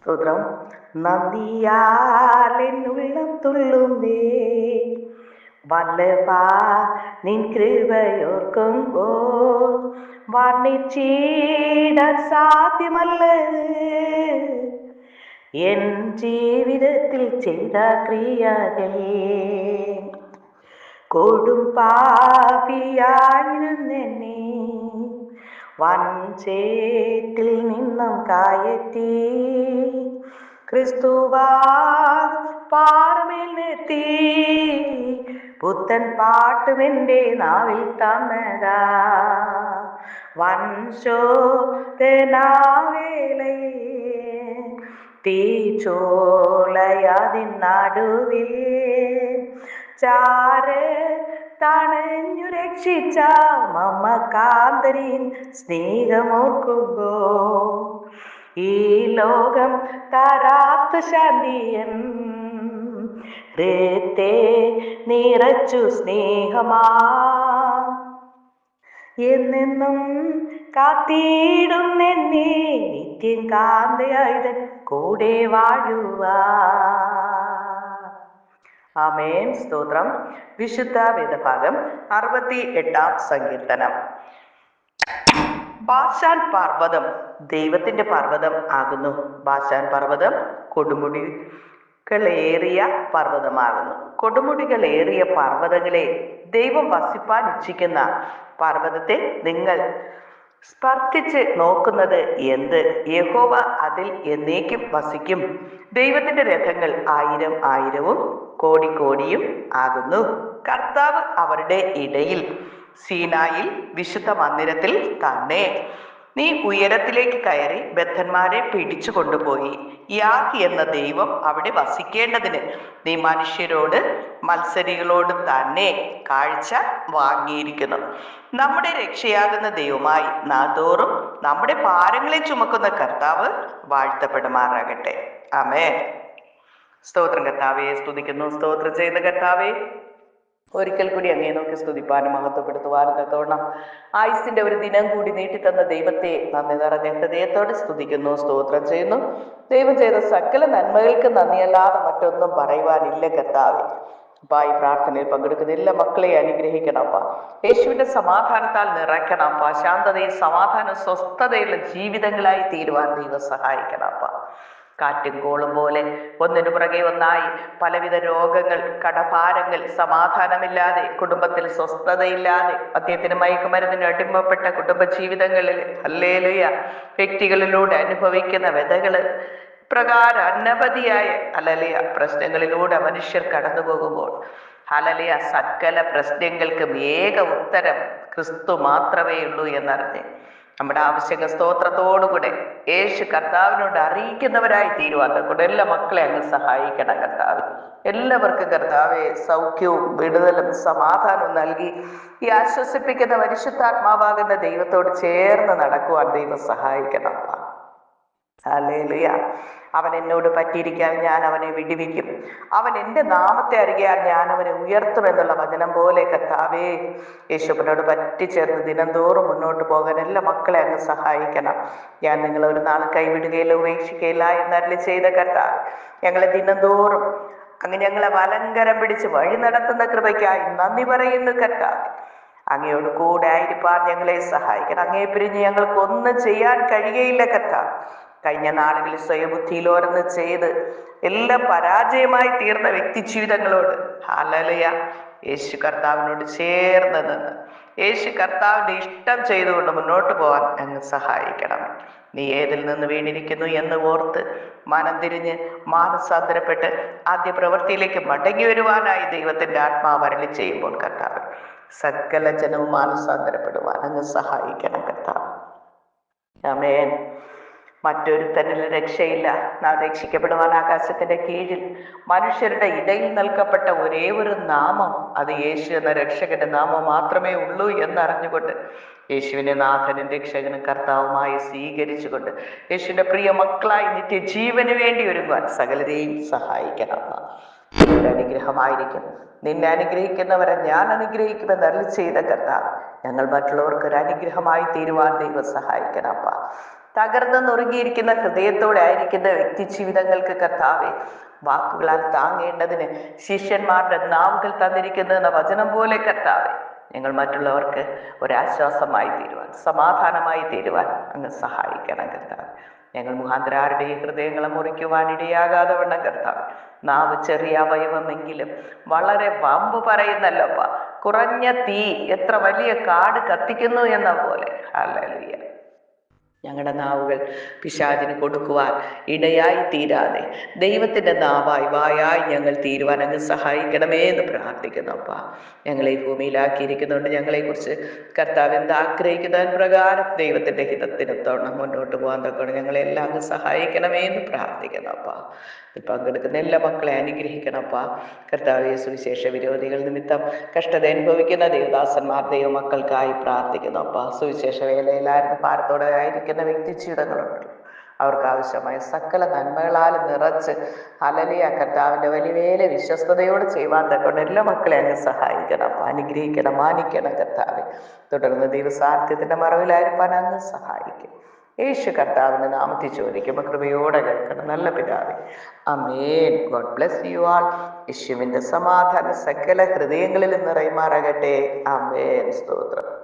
സ്തോത്രം നന്ദിയാലെന്നുള്ളം തുള്ളുന്നേ വല്ലഭാ നിൻ കൃപയോർക്കുമ്പോൾ വർണ്ണിച്ചിടാൻ സാധ്യമല്ല എൻ ജീവിതത്തിൽ ചെയ്ത ക്രിയകൾ കൊടും പാപിയായിരുന്നെന്നെ വൻചേറ്റിൽ നിന്നും കായറ്റി ക്രിസ്തുവാ പാറമേൽ നിർത്തി. പുത്തൻ പാട്ടുമെന്റെ നാവിൽ തന്നതാ. വൻശോധനാവേളയിൽ തീച്ചോളയതിൻ നടുവിൽ ചാര് തണഞ്ഞു രക്ഷിച്ച മമ്മകാന്തരിൻ സ്നേഹമോർക്കുമ്പോ. ഈ ലോകം തരാത്ത ശാന്തിയൻ ഹൃത്തെ നിറച്ചു സ്നേഹമാ. എന്നെന്നും കാത്തിടും എന്നെ നിത്യം കാന്തയായുധൻ കൂടെ വാഴുവാ. ആമേൻ. സ്തോത്രം. വിശുദ്ധ വേദഭാഗം അറുപത്തി എട്ടാം സങ്കീർത്തനം. ബാഷാൻ പർവതം ദൈവത്തിന്റെ പർവതം ആകുന്നു. ബാഷാൻ പർവതം കൊടുമുടി കൊടുമുടികളേറിയ പർവതമാകുന്നു. കൊടുമുടികളേറിയ പർവതങ്ങളെ ദൈവം വസിപ്പാൻ ഇച്ഛിക്കുന്ന പർവതത്തെ നിങ്ങൾ സ്പർശിച്ച് നോക്കുന്നത് എന്ത്? യഹോവ അതിൽ എന്നേക്കും വസിക്കും. ദൈവത്തിന്റെ രഥങ്ങൾ ആയിരം ആയിരവും കോടി കോടിയും ആകുന്നു. കർത്താവ് അവരുടെ ഇടയിൽ സീനായിൽ വിശുദ്ധ മന്ദിരത്തിൽ തന്നെ. നീ ഉയരത്തിലേക്ക് കയറി ബദ്ധന്മാരെ പിടിച്ചു കൊണ്ടുപോയി. യാഹ് എന്ന ദൈവം അവിടെ വസിക്കേണ്ടതിന്. നീ മനുഷ്യരോട് മത്സരികളോട് തന്നെ കാഴ്ച വാങ്ങിയിരിക്കുന്നു. നമ്മുടെ രക്ഷയാകുന്ന ദൈവമായി നാതോറും നമ്മുടെ ഭാരങ്ങളെ ചുമക്കുന്ന കർത്താവ് വാഴ്ത്തപ്പെടുമാറാകട്ടെ. ആമേ സ്തോത്രം കർത്താവെ സ്തുതിക്കുന്നു. സ്തോത്രം ചെയ്യുന്ന കർത്താവെ. ഒരിക്കൽ കൂടി അങ്ങേ നോക്കി സ്തുതിപ്പാനും മഹത്വപ്പെടുത്തുവാനും തക്കവണ്ണം ആയുസിന്റെ ഒരു ദിനം കൂടി നീട്ടിത്തന്ന ദൈവത്തെ നന്ദി നിറഞ്ഞ ഹൃദയത്തോടെ സ്തുതിക്കുന്നു സ്തോത്രം ചെയ്യുന്നു. ദൈവം ചെയ്ത സകല നന്മകൾക്ക് നന്ദിയല്ലാതെ മറ്റൊന്നും പറയുവാനില്ല കർത്താവെ. അപ്പ ഈ പ്രാർത്ഥനയിൽ പങ്കെടുക്കുന്ന എല്ലാ മക്കളെ അനുഗ്രഹിക്കണപ്പ യേശുവിന്റെ സമാധാനത്താൽ നിറയ്ക്കണപ്പ ശാന്തതയും സമാധാനവും സ്വസ്ഥതയുള്ള ജീവിതങ്ങളായി തീരുവാൻ ദൈവം സഹായിക്കണപ്പ കാറ്റും കോളും പോലെ ഒന്നിനു പുറകെ ഒന്നായി. പലവിധ രോഗങ്ങൾ കടഭാരങ്ങൾ സമാധാനമില്ലാതെ കുടുംബത്തിൽ സ്വസ്ഥതയില്ലാതെ മദ്യത്തിന് മയക്കുമരുന്നിന് അടിമപ്പെട്ട കുടുംബ ജീവിതങ്ങളിൽ അല്ലേലുയ വ്യക്തികളിലൂടെ അനുഭവിക്കുന്ന വ്യതകൾ പ്രകാര അനവധിയായ അലലിയ പ്രശ്നങ്ങളിലൂടെ മനുഷ്യർ കടന്നു പോകുമ്പോൾ അലലിയ സകല പ്രശ്നങ്ങൾക്കും ഏക ഉത്തരം ക്രിസ്തു മാത്രമേ ഉള്ളൂ എന്നറിഞ്ഞ്. നമ്മുടെ ആവശ്യങ്ങൾ സ്തോത്രത്തോടുകൂടെ യേശു കർത്താവിനോട് അറിയിക്കുന്നവരായി തീരുവാൻ കൂടെ എല്ലാ മക്കളെ അങ്ങ് സഹായിക്കണം കർത്താവ്. എല്ലാവർക്കും കർത്താവെ സൗഖ്യവും വിടുതലും സമാധാനവും നൽകി ഈ ആശ്വസിപ്പിക്കുന്ന പരിശുദ്ധാത്മാവാകുന്ന ദൈവത്തോട് ചേർന്ന് നടക്കുവാൻ ദൈവം സഹായിക്കണം അപ്പാ ഹല്ലേലൂയ. അവൻ എന്നോട് പറ്റിയിരിക്കാൻ ഞാൻ അവനെ വിടിവിക്കും. അവൻ എന്റെ നാമത്തെ അറിയാൻ ഞാൻ അവനെ ഉയർത്തും എന്നുള്ള വചനം പോലെ കർത്താവേ യേശുവിനോട് പറ്റിച്ചേർന്ന് ദിനംതോറും മുന്നോട്ട് പോകാൻ എല്ലാ മക്കളെ അങ്ങ് സഹായിക്കണം. ഞാൻ നിങ്ങളെ ഒരു നാൾ കൈവിടുകയില്ല ഉപേക്ഷിക്കുകയില്ല എന്നരളി ചെയ്ത കർത്താവ് ഞങ്ങളെ ദിനംതോറും അങ്ങ് ഞങ്ങളെ വലങ്കരം പിടിച്ച് വഴി നടത്തുന്ന കൃപയ്ക്കായി നന്ദി പറയുന്നു കർത്താവ്. അങ്ങയോട് കൂടെ ആയിരിക്കാൻ ഞങ്ങളെ സഹായിക്കണം. അങ്ങേ പിരിഞ്ഞ് ഞങ്ങൾക്ക് ഒന്നും ചെയ്യാൻ കഴിയയില്ല കർത്താവ്. കഴിഞ്ഞ നാളുകളിൽ സ്വയബുദ്ധിയിലോരെന്ന് ചെയ്ത് എല്ലാം പരാജയമായി തീർന്ന വ്യക്തി ജീവിതങ്ങളോട് ഹാലലയ യേശു കർത്താവിനോട് ചേർന്ന് നിന്ന് യേശു കർത്താവിന്റെ ഇഷ്ടം ചെയ്തുകൊണ്ട് മുന്നോട്ട് പോകാൻ അങ്ങ് സഹായിക്കണം. നീ ഏതിൽ നിന്ന് വീണിരിക്കുന്നു എന്ന് ഓർത്ത് മനം തിരിഞ്ഞ് മാനസാന്തരപ്പെട്ട് ആദ്യ പ്രവൃത്തിയിലേക്ക് മടങ്ങി വരുവാനായി ദൈവത്തിന്റെ ആത്മാവ് അരളി ചെയ്യുമ്പോൾ കർത്താവ് സകല ജനവും മാനസാന്തരപ്പെടുവാൻ അങ്ങ് സഹായിക്കണം കർത്താവ്. മറ്റൊരുത്തനിൽ രക്ഷയില്ല. നാം രക്ഷിക്കപ്പെടുവാൻ ആകാശത്തിന്റെ കീഴിൽ. മനുഷ്യരുടെ ഇടയിൽ നൽകപ്പെട്ട ഒരേ ഒരു നാമം അത് യേശു എന്ന രക്ഷകന്റെ നാമം മാത്രമേ ഉള്ളൂ എന്നറിഞ്ഞുകൊണ്ട് യേശുവിനെ നാഥനും രക്ഷകനും കർത്താവുമായി സ്വീകരിച്ചുകൊണ്ട് യേശുവിന്റെ പ്രിയ മക്കളായി നിത്യജീവന് വേണ്ടി ഒരുങ്ങുവാൻ സകലരെയും സഹായിക്കണം. അനുഗ്രഹമായിരിക്കും. നിന്നെ അനുഗ്രഹിക്കുന്നവരെ ഞാൻ അനുഗ്രഹിക്കുമെന്ന് അരളി ചെയ്ത കർത്താവ് ഞങ്ങൾ മറ്റുള്ളവർക്ക് ഒരു അനുഗ്രഹമായി തീരുവാൻ ദൈവം സഹായിക്കണം അപ്പ തകർന്ന് നുറുങ്ങിയിരിക്കുന്ന ഹൃദയത്തോടെ ആയിരിക്കുന്ന വ്യക്തി ജീവിതങ്ങൾക്ക് കർത്താവെ വാക്കുകളാൽ താങ്ങേണ്ടതിന് ശിഷ്യന്മാരുടെ നാവുകൾ തന്നിരിക്കുന്നു എന്ന വചനം പോലെ കർത്താവെ ഞങ്ങൾ മറ്റുള്ളവർക്ക് ഒരാശ്വാസമായി തീരുവാൻ സമാധാനമായി തീരുവാൻ അങ്ങ് സഹായിക്കണം കർത്താവ്. ഞങ്ങൾ മുഖാന്തരാരുടെയും ഹൃദയങ്ങളെ മുറിക്കുവാൻ ഇടയാകാതെ വണ്ണം കർത്താവ്. നാവ് ചെറിയ അവയവമെങ്കിലും വളരെ വമ്പ് പറയുന്നല്ലോപ്പ കുറഞ്ഞ തീ എത്ര വലിയ കാട് കത്തിക്കുന്നു എന്ന പോലെ. അല്ലല്ല ഞങ്ങളുടെ നാവുകൾ പിശാചിന് കൊടുക്കുവാൻ ഇടയായി തീരാതെ. ദൈവത്തിന്റെ നാവായി വായായി ഞങ്ങൾ തീരുവാൻ അങ്ങ് സഹായിക്കണമേ എന്ന് പ്രാർത്ഥിക്കുന്നു അപ്പ. ഞങ്ങളെ ഈ ഭൂമിയിലാക്കിയിരിക്കുന്നുണ്ട് ഞങ്ങളെക്കുറിച്ച് കർത്താവ് എന്ത് ആഗ്രഹിക്കുന്നതിന് പ്രകാരം ദൈവത്തിന്റെ ഹിതത്തിനൊത്തോണം മുന്നോട്ട് പോകാൻ തക്കണം ഞങ്ങളെല്ലാം അങ്ങ് സഹായിക്കണമേ എന്ന് പ്രാർത്ഥിക്കുന്നു അപ്പ. പങ്കെടുക്കുന്ന എല്ലാ മക്കളെ അനുഗ്രഹിക്കണപ്പ കർത്താവ് സുവിശേഷ വിരോധികൾ നിമിത്തം കഷ്ടത അനുഭവിക്കുന്ന ദേവദാസന്മാർ ദൈവമക്കൾക്കായി പ്രാർത്ഥിക്കുന്നു അപ്പ. സുവിശേഷ വേലയിലായിരുന്നു ഭാരത്തോടെ ആയിരിക്കുന്ന വ്യക്തി ജീവിതങ്ങളുണ്ട് അവർക്ക് ആവശ്യമായ സകല നന്മകളാൽ നിറച്ച് അലലിയ കർത്താവിന്റെ വലിയ വേല വിശ്വസ്തയോട് ചെയ്യുവാൻ തക്കൊണ്ട് എല്ലാ മക്കളെ അങ്ങ് സഹായിക്കണം അനുഗ്രഹിക്കണം മാനിക്കണം കർത്താവെ. തുടർന്ന് ദൈവസാധ്യത്തിന്റെ മറവിലായിരിക്കാൻ അങ്ങ് സഹായിക്കും. യേശു കർത്താവിന്റെ നാമത്തിൽ ചോദിക്കുമ്പോൾ കൃപയോടെ കേൾക്കണം. നല്ല പിതാവേ. Amen God bless you all. യേശുവിന്റെ സമാധാന സകല ഹൃദയങ്ങളിലും നിറയുമാറാകട്ടെ. അമേൻ സ്തോത്രം.